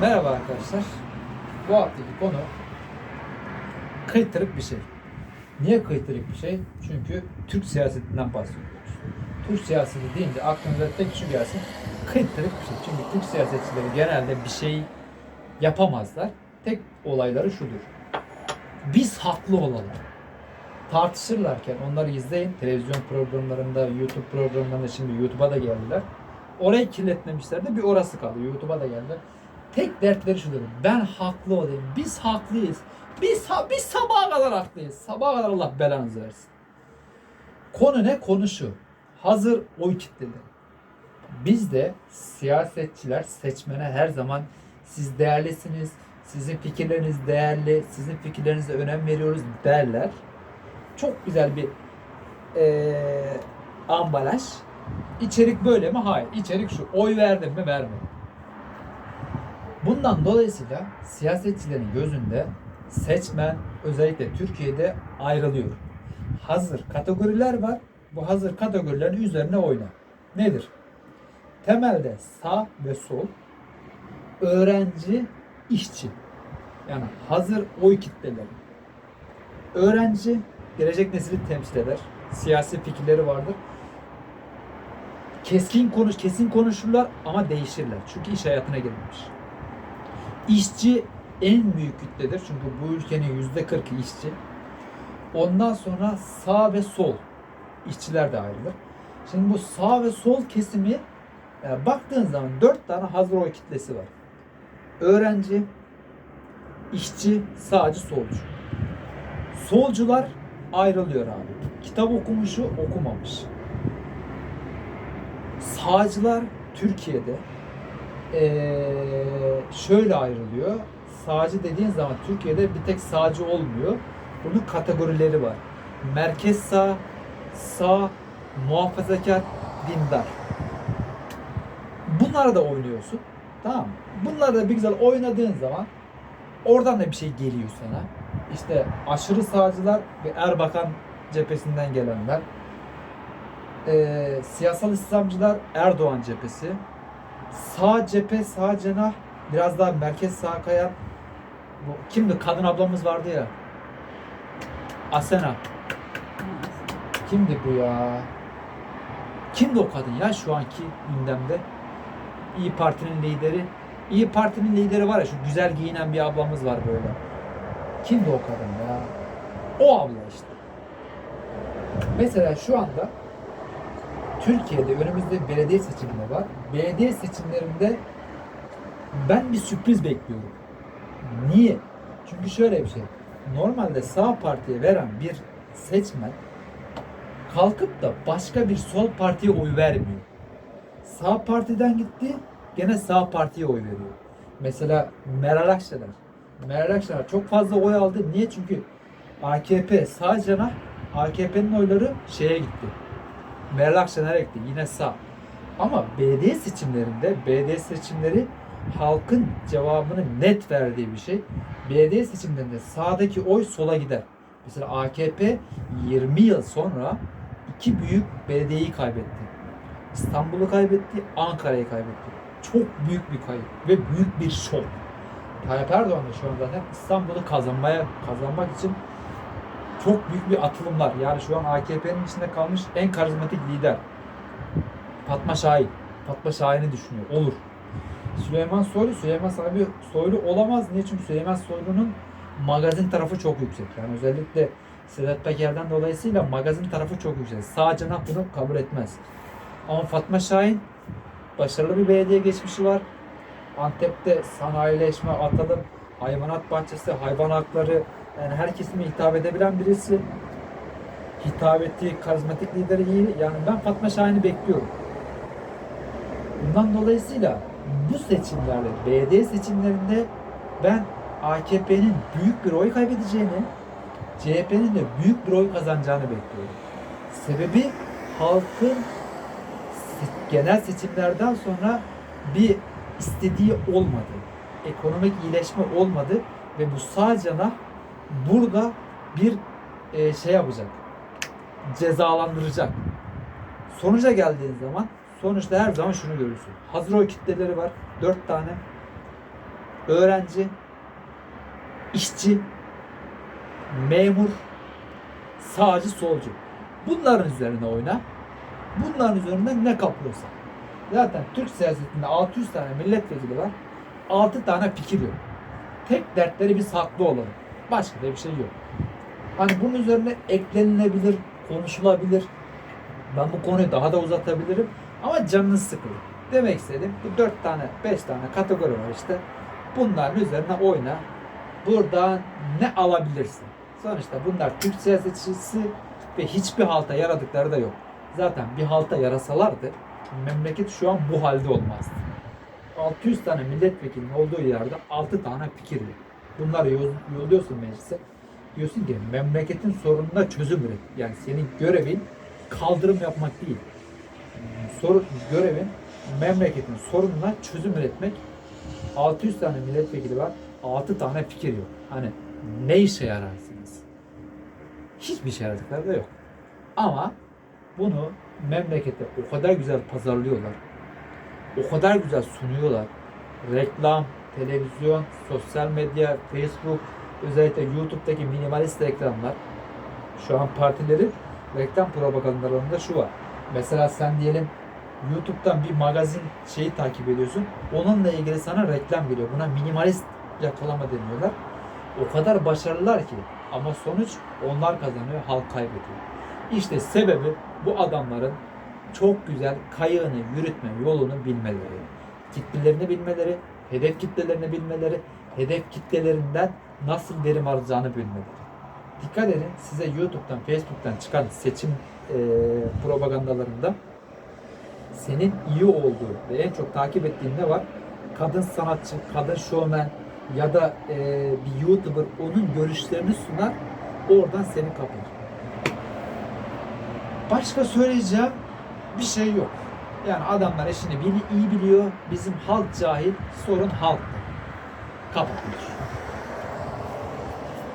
Merhaba arkadaşlar. Bu haftaki konu kıytırık bir şey. Niye kıytırık bir şey? Çünkü Türk siyasetinden bahsediyoruz. Türk siyaseti deyince aklınıza tek şu gelsin. Kıytırık bir şey. Çünkü Türk siyasetçileri genelde bir şey yapamazlar. Tek olayları şudur. Biz haklı olalım. Tartışırlarken onları izleyin. Televizyon programlarında, YouTube programlarında şimdi YouTube'a da geldiler. Orayı kirletmemişler de bir orası kaldı. YouTube'a da geldiler. Tek dertleri şudur. Ben haklı olayım. Biz haklıyız. Biz, biz sabaha kadar haklıyız. Sabaha kadar Allah belanızı versin. Konu ne? Konu şu. Hazır oy kitleleri. Biz de siyasetçiler seçmene her zaman siz değerlisiniz, sizin fikirleriniz değerli, sizin fikirlerinize önem veriyoruz derler. Çok güzel bir eee, ambalaj. İçerik böyle mi? Hayır. İçerik şu. Oy verdim mi? Vermedim. Bundan dolayısıyla siyasetçilerin gözünde seçmen özellikle Türkiye'de ayrılıyor. Hazır kategoriler var. Bu hazır kategorilerin üzerine oyna. Nedir? Temelde sağ ve sol, öğrenci, işçi. Yani hazır oy kitleleri. Öğrenci gelecek nesili temsil eder. Siyasi fikirleri vardır. Keskin konuş, kesin konuşurlar ama değişirler. Çünkü iş hayatına girmemiş. İşçi en büyük kütledir. Çünkü bu ülkenin yüzde kırkı işçi. Ondan sonra sağ ve sol işçiler de ayrılır. Şimdi bu sağ ve sol kesimi e, baktığın zaman dört tane hazır oy kitlesi var. Öğrenci, işçi, sağcı, solcu. Solcular ayrılıyor abi. Kitap okumuşu okumamış. Sağcılar Türkiye'de eee, şöyle ayrılıyor. Sağcı dediğin zaman Türkiye'de bir tek sağcı olmuyor. Bunun kategorileri var. Merkez sağ, sağ, muhafazakar, dindar. Bunlara da oynuyorsun. Tamam mı? Bunları da bir güzel oynadığın zaman oradan da bir şey geliyor sana. İşte aşırı sağcılar ve Erbakan cephesinden gelenler. Ee, siyasal İslamcılar Erdoğan cephesi. Sağ cephe, sağ cenah biraz daha merkez sağa kayan bu kimdi? Kadın ablamız vardı ya. Asena. Kimdi bu ya? Kimdi o kadın ya şu anki gündemde? İyi Parti'nin lideri. İyi Parti'nin lideri var ya şu güzel giyinen bir ablamız var böyle. Kimdi o kadın ya? O abla işte. Mesela şu anda Türkiye'de önümüzde belediye seçimleri var. Belediye seçimlerinde ben bir sürpriz bekliyorum. Niye? Çünkü şöyle bir şey. Normalde sağ partiye veren bir seçmen kalkıp da başka bir sol partiye oy vermiyor. Sağ partiden gitti, gene sağ partiye oy veriyor. Mesela Meral Akşener. Meral Akşener çok fazla oy aldı. Niye? Çünkü AKP sağ cenah AKP'nin oyları şeye gitti. Meral Akşener'e gitti. Yine sağ. Ama belediye seçimlerinde belediye seçimleri halkın cevabını net verdiği bir şey. Belediye seçimlerinde sağdaki oy sola gider. Mesela AKP 20 yıl sonra iki büyük belediyeyi kaybetti. İstanbul'u kaybetti, Ankara'yı kaybetti. Çok büyük bir kayıp ve büyük bir şok. Tayyip Erdoğan da şu an zaten İstanbul'u kazanmaya kazanmak için çok büyük bir atılımlar. Yani şu an AKP'nin içinde kalmış en karizmatik lider. Fatma Şahin. Fatma Şahin'i düşünüyor. Olur. Süleyman Soylu, Süleyman Sahibi Soylu olamaz. Niye? Çünkü Süleyman Soylu'nun magazin tarafı çok yüksek. Yani özellikle Sedat Peker'den dolayısıyla magazin tarafı çok yüksek. Sağ cenah bunu kabul etmez. Ama Fatma Şahin başarılı bir belediye geçmişi var. Antep'te sanayileşme, atalım, hayvanat bahçesi, hayvan hakları yani her kesime hitap edebilen birisi. Hitap ettiği karizmatik lideri iyi. Yani ben Fatma Şahin'i bekliyorum. Bundan dolayısıyla bu seçimlerde, belediye seçimlerinde ben AKP'nin büyük bir oy kaybedeceğini, CHP'nin de büyük bir oy kazanacağını bekliyorum. Sebebi halkın genel seçimlerden sonra bir istediği olmadı. Ekonomik iyileşme olmadı ve bu sağ cenah burada bir e, şey yapacak. Cezalandıracak. Sonuca geldiğin zaman sonuçta her zaman şunu görürsün. Hazır oy kitleleri var. Dört tane. öğrenci, işçi, memur, sağcı, solcu. Bunların üzerine oyna. Bunların üzerinden ne kapıyorsa. Zaten Türk siyasetinde 600 tane milletvekili var. 6 tane fikir yok. Tek dertleri biz haklı olalım. Başka da bir şey yok. Hani bunun üzerine eklenilebilir, konuşulabilir. Ben bu konuyu daha da uzatabilirim. Ama canınız sıkılır. Demek istedim bu 4 tane, 5 tane kategori var işte. Bunların üzerine oyna. Buradan ne alabilirsin? Sonuçta bunlar Türk siyasetçisi ve hiçbir halta yaradıkları da yok. Zaten bir halta yarasalardı memleket şu an bu halde olmazdı. 600 tane milletvekilinin olduğu yerde 6 tane fikir yok. Bunları yoll- yolluyorsun meclise. Diyorsun ki memleketin sorununa çözüm üret. Yani senin görevin kaldırım yapmak değil. Sorun, görevin memleketin sorununa çözüm üretmek. 600 tane milletvekili var. 6 tane fikir yok. Hani ne işe yararsınız? Hiçbir işe yaradıkları da yok. Ama bunu memlekette o kadar güzel pazarlıyorlar. O kadar güzel sunuyorlar. Reklam, televizyon, sosyal medya, Facebook, özellikle YouTube'daki minimalist reklamlar. Şu an partilerin reklam propagandalarında şu var. Mesela sen diyelim YouTube'dan bir magazin şeyi takip ediyorsun. Onunla ilgili sana reklam geliyor. Buna minimalist yakalama deniyorlar. O kadar başarılılar ki ama sonuç onlar kazanıyor, halk kaybediyor. İşte sebebi bu adamların çok güzel kayığını yürütme yolunu bilmeleri, kitlelerini bilmeleri, hedef kitlelerini bilmeleri, hedef kitlelerinden nasıl verim alacağını bilmeleri. Dikkat edin size YouTube'dan, Facebook'tan çıkan seçim e, propagandalarında senin iyi olduğu ve en çok takip ettiğin ne var? Kadın sanatçı, kadın şovmen ya da e, bir YouTuber onun görüşlerini sunar, oradan seni kapar. Başka söyleyeceğim bir şey yok. Yani adamlar işini iyi biliyor. Bizim halk cahil, sorun halk. Kapatmış.